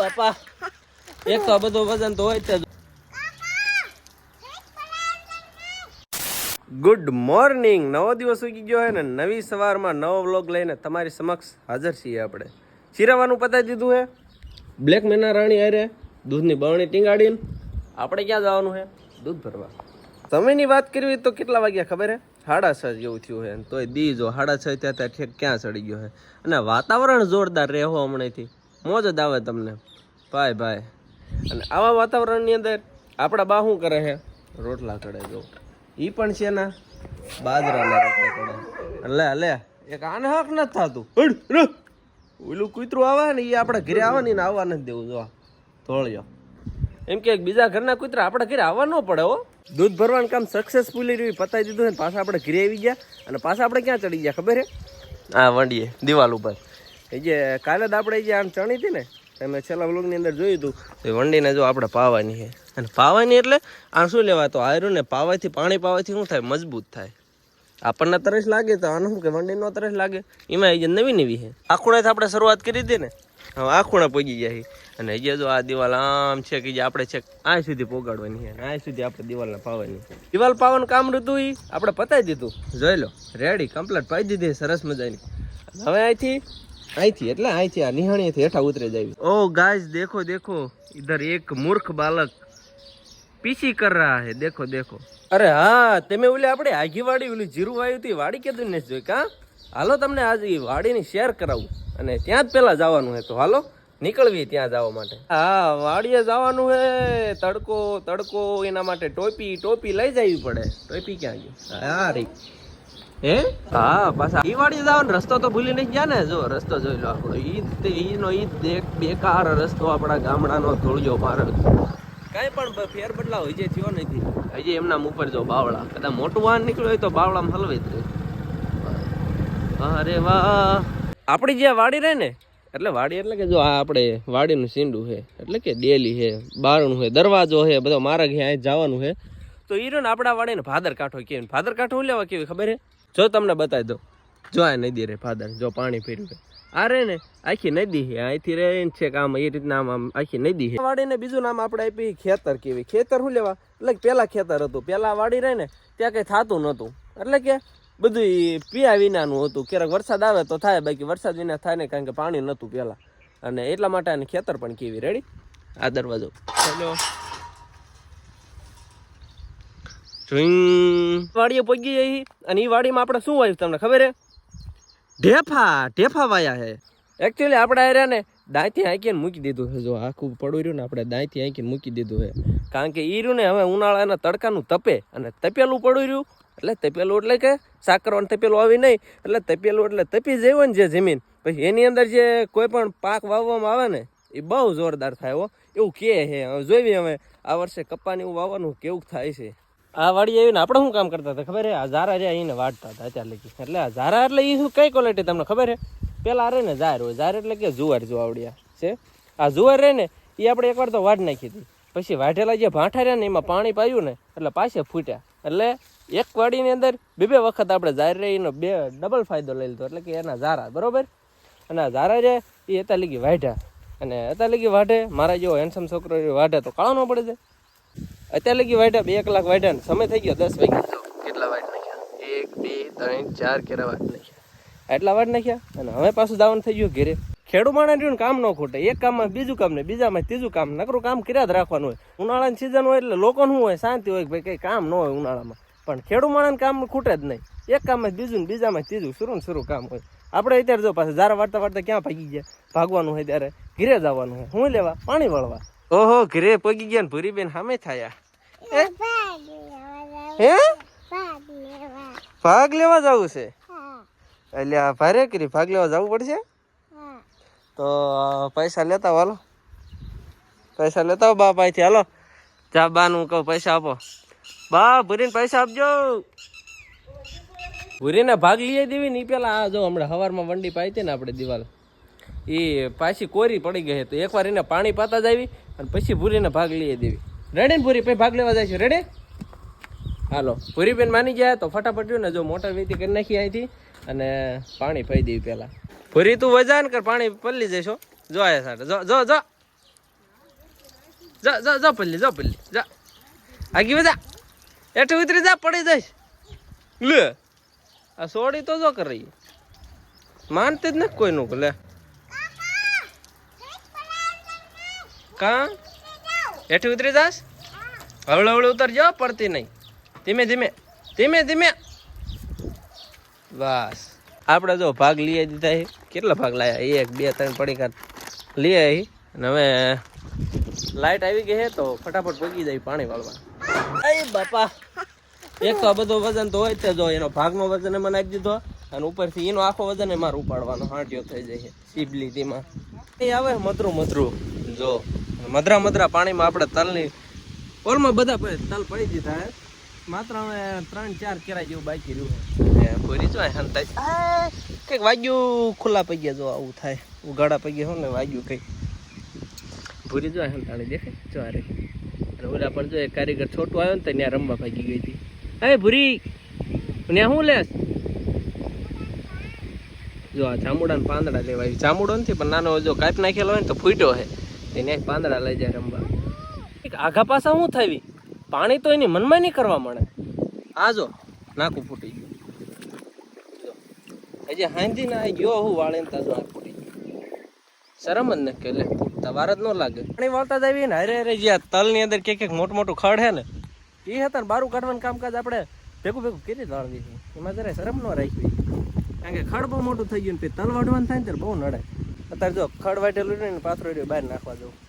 બાપા. એક તો બધું વજન તો હોય તે ગુડ મોર્નિંગ નવો દિવસ ઉગી ગયો હોય ને નવી સવારમાં નવો વ્લોગ લઈને તમારી સમક્ષ હાજર છીએ આપણે. શિરાવાનું પતાવી દીધું હે? બ્લેક મેના રાણી અરે દૂધની બરણી ટીંગાડીને આપણે ક્યાં જવાનું હે? દૂધ ભરવા. સમયની વાત કરવી તો કેટલા વાગ્યા ખબર હે? સાડા છ જેવું થયું હે. તોય દી જો સાડા છ ત્યાં ત્યાં ક્યાં ચડી ગયો હે? અને વાતાવરણ જોરદાર રહેવો હમણાંથી. મોજ જ આવે તમને. ભાઈ ભાઈ. અને આવા વાતાવરણની અંદર આપણા બા શું કરે છે? રોટલા કરે જો. એ પણ છે ને બાજરાના રોટલા કરે લે લે. એક આને હક નથી થતું. ઓલું કૂતરું આવે ને એ આપણે ઘરે આવે ને આવવા નથી દેવું, જો. ધોળિયો. એમ કે બીજા ઘરના કૂતરા આપણે ઘરે આવવા ન પડે, હો. દૂધ ભરવાનું કામ સક્સેસફુલી રહ્યું પતાવી દીધું ને પાછા આપણે ઘરે આવી ગયા. અને પાછા આપણે ક્યાં ચડી ગયા, ખબર હે હા વંડીએ, દિવાલ ઉપર. એ જે કાલે જ આપણે જે આમ ચણી હતી ને તમે છેલ્લા વ્લોગની અંદર જોયું હતું તો વંડીને જો આપણે પાવાની છે. અને પાવાની એટલે આ શું લેવા તો આયરું ને પાવાથી પાણી પાવાથી શું થાય? મજબૂત થાય. આપણને તરસ લાગે તો આનું શું કે, વંડીનો તરસ લાગે? એમાં એ જે નવી નવી છે. આખુણાથી આપણે શરૂઆત કરી હતી ને, હવે આખુણા પગી છે. અને હજી જો આ દિવાલ આમ છે કે જે આપણે છે આ સુધી પોગાડવાની છે આ સુધી આપણે દિવાલને પાવાની દિવાલ પાવાનું કામ હતું એ આપણે પતાવી દીધું. જોઈ લો રેડી કમ્પ્લીટ પાઈ દીધી સરસ મજાની. હવે અહીંથી અહીંથી એટલે અહીંથી આ નિહાણીથી હેઠા ઉતરી જાય. ઓ ગાઈસ દેખો દેખો. ઇધર એક મૂર્ખ બાલક પીસી કર રહા હે દેખો દેખો. અરે હા તમે ઓલી આપણે આઘી વાડી ઓલી જીરું આવ્યું હતી વાડી કીધું ને જોઈ કા? હાલો તમને આજે એ વાડીની શેર કરાવું. અને ત્યાં જ પેલા જવાનું હે તો હાલો નીકળવી ત્યાં જવા માટે. હા વાડીએ જવાનું હે. તડકો તડકો એના માટે ટોપી ટોપી લઈ જવી પડે. ટોપી ક્યાં ગયું હા રી. હે? હા પાછા. ઈ વાડી ને રસ્તો તો ભૂલી નહીં ગયા ને? જો રસ્તો જોઈ લો આપણો. ઈ તે ઈનો ઈ એક બેકાર રસ્તો આપણા ગામડાનો ધોળિયો માર્ગ કાંઈ પણ ફેર બદલાવ હજી થયો નથી. હજી એમના ઉપર જો બાવળા. કદાચ મોટું વાહન નીકળ્યું હોય તો બાવળામાં હલવી જ અરે વાહ. આપણી જે વાડી રહે ને એટલે વાડી એટલે કે જો આ આપણે વાડીનું સીંડું છે એટલે કે ડેલી છે બારણું છે દરવાજો છે બધો મારા અહીં જવાનું છે. તો ઈ રહ્યો ને આપણા વાડીને ભાદર કાંઠો કેવી ભાદર કાંઠો હું લેવા કેવી ખબર છે? જો તમને બતાવી દઉં. જો આ નદી રે ફાધર, જો પાણી ફેર્યું આ રે ને, આખી નદી છે, અહીંથી રે છે છે આમ એ રીતના આમ આખી નદી છે. વાડીને બીજું નામ આપણે આપી ખેતર કેવી ખેતર શું લેવા? એટલે કે પેલા ખેતર હતું. પેલા વાડી રહે ને ત્યાં કઈ થતું નહોતું. એટલે કે બધું પીયા વિનાનું હતું. ક્યારેક વરસાદ આવે તો થાય, બાકી વરસાદ વિના થાય ને કારણ કે પાણી નહોતું પેલા. અને એટલા માટે આને ખેતર પણ કેવી રેડી આ દરવાજો. હેલો. વાડીએ પગી જઈ અને એ વાડીમાં આપણે શું વાવ્યું તમને ખબર હે? ઢેફા ઢેફા વાયા હે. એકચ્યુઅલી આપણે આ રહ્યા ને દાંતી આંકીને મૂકી દીધું છે જો આખું પડું રહ્યું ને આપણે દાંતી આંકીને મૂકી દીધું છે કારણ કે ઈ રહ્યું ને હવે ઉનાળાના તડકાનું તપે અને તપેલું પડું રહ્યું. એટલે તપેલું એટલે કે સાકરવાનું તપેલું આવી નહીં. એટલે તપેલું એટલે તપી જાય ને જે જમીન. પછી એની અંદર જે કોઈ પણ પાક વાવવામાં આવે ને એ બહુ જોરદાર થાય હો. એવું કે છે હવે જોઈએ હવે આ વર્ષે કપ્પાને એવું વાવવાનું કેવું થાય છે. આ વાડી આવીને આપણે શું કામ કરતા હતા? ખબર હે આ ઝારા રહ્યા એને વાટતા હતા અત્યારે લગી. એટલે આ ઝારા એટલે એ શું, કઈ ક્વોલિટી તમને ખબર હે પેલા રે ને ઝાર હોય. ઝાર એટલે કે જુવાર જોવાવડિયા છે? આ જુવાર રે ને એ આપણે એકવાર તો વાઢ નાખી હતી. પછી વાઢેલા જે ભાંઠા રહ્યા ને, એમાં પાણી પાયું ને, એટલે પાછે ફૂટ્યા. એટલે એક વાડીની અંદર બે બે વખત આપણે ઝાર રે એનો બે ડબલ ફાયદો લઈ લીધો. એટલે કે એના ઝારા, બરાબર? અને આ ઝારા રે એ અત્યારે લીગી વાઢ્યા. અને અત્યારે લીગી વાઢે, મારા જેવો હેન્ડસમ છોકરો વાઢે તો કાળો ન પડે છે. અત્યારે લગી વાઢ્યા બે કલાક વાઢ્યા સમય થઈ ગયો દસ વાગ્યા. કેટલા વાટ નાખ્યા? એક બે ત્રણ ચાર કેરા વાટ નાખ્યા. એટલા વાટ નાખ્યા? અને હવે પાછું દાવન થઈ ગયું ઘેરે. ખેડૂ માણસ રહ્યું કામ ન ખોટે. એક કામમાં બીજું કામ ને બીજામાં ત્રીજું કામ નકરું કામ કર્યા જ રાખવાનું હોય. ઉનાળાની સિઝન હોય એટલે લોકોનું શું હોય શાંતિ હોય કે ભાઈ કંઈ કામ ન હોય ઉનાળામાં. પણ ખેડૂ માણસ કામ ખૂટે જ નહીં. એક કામમાં બીજું ને બીજામાં ત્રીજું શરૂ ને શરૂ કામ હોય. આપણે અત્યારે જો પાછું જારા વાર્તા વાર્તા ક્યાં ભાગી ગયા? ભાગવાનું હોય ત્યારે. ઘીરે જવાનું હોય. શું લેવા? પાણી વળવા. ઓહો, ઘરે પગી ગયા ભૂરી બેન સામે થયા. હે? ભાગ લેવા જવું છે? એટલે ભારે કરી, ભાગ લેવા જવું પડશે? તો પૈસા લેતા હાલો. પૈસા લેતા બા પાસેથી હાલો. જા બાનું કહું, પૈસા આપો. બા, ભૂરીને પૈસા આપજો. ભૂરીને ભાગ લઈ દેવી ને પેલા આ જો હમણાં સવારમાં વંડી પાઈ ને આપણે દિવાલ. એ પાછી કોરી પડી ગઈ તો એકવાર એને પાણી પાતા જ આવી અને પછી ભૂરીને ભાગ લઈ દેવી. રેડે ને ભૂરી? ભાગ લેવા જાય છે. રેડે હાલો. ભૂરી બેન માની ગયા તો ફટાફટ ને જો મોટર વેતી કરી નાખી અહીંથી અને પાણી પાઈ દેવી પેલા ભૂરી, તું વજાન કર, પાણી પલ્લી જઈશો જો આયા સાડે જો જો જો. જો, જા, જો પલ્લી, જા પલ્લી. જા. આગી વજા એઠે ઉતરી જા, પડી જઈશ. લે. આ સોડી તો જો કરી. માનતી જ નથી કોઈનું, લે. કા? એઠે ઉતરી જાસ? હવળે હવળે ઉતરજો પડતી નહીં. ધીમે ધીમે ધીમે ધીમે. બસ. આપણે જો ભાગ લઈ દીધા છે કેટલા ભાગ લાયા? એક, બે, ત્રણ પડી કાઢ લઈ આવી અને હવે લાઈટ આવી ગઈ છે તો ફટાફટ પગી જાય પાણી વાળવા. અય બાપા. એક તો બધો વજન તો હોય તે જો. એનો ભાગનો વજન એમાં નાખી દીધો. અને ઉપરથી એનો આખો વજન મારે ઉપાડવાનો હાંટ્યો થઈ જાય છે સીબલી તેમાં એ આવે મધરું મધરું. જો. મધરા મધરા પાણીમાં આપણે તલની ઓલમાં બધા તલ પડી દીધા હે. માત્ર હવે ત્રણ ચાર કેરા જેવું બાકી રહ્યું. પૂરી જો હંતાઈ કંઈક વાગ્યું ખુલ્લા પડી ગયા જો આવું થાય. ઉગાડા પડી ગયા હોય ને વાગ્યું કંઈક. ભૂરી જો હંતાણી દેખાય જો અરે અને ઓલા પણ જો એ કારીગર છોટું આવ્યો ને તો ત્યાં રમવા ભાગી ગઈ હતી. અરે ભૂરી ત્યાં શું લેસ જો આ જાંબુડા પાંદડા લેવા આવી. જાંબુડો નથી પણ નાનો જો કાપ નાખેલો હોય ને તો ફૂટ્યો છે એને પાંદડા લઈ જાય રમવા. આઘા પાસા શું થાવી? પાણી તો એની મનમાં નહીં કરવા મળે. આ જો નાકું ફૂટી ગયું. હજી હાંધી ના ગયો હું વાળે તાજો નાક ફૂટી ગયું. શરમ જ નક્કી કે લે ફૂટતા વાર જ ન લાગે. પાણી વાળતા જ આવીએ ને હરે હરે જે તલની અંદર કે કંઈક મોટું મોટું ખડ હે ને એ હતા ને બારું કાઢવાનું કામકાજ આપણે ભેગું ભેગું કરી છે. એમાં જરાય શરમ ન રાખવી. કારણ કે ખડ બહુ મોટું થઈ ગયું ને તલ વાઢવાનું થાય ને ત્યારે બહુ નડે. અત્યારે જો ખડ વાટેલું ને પાથરો બહાર નાખવા જવું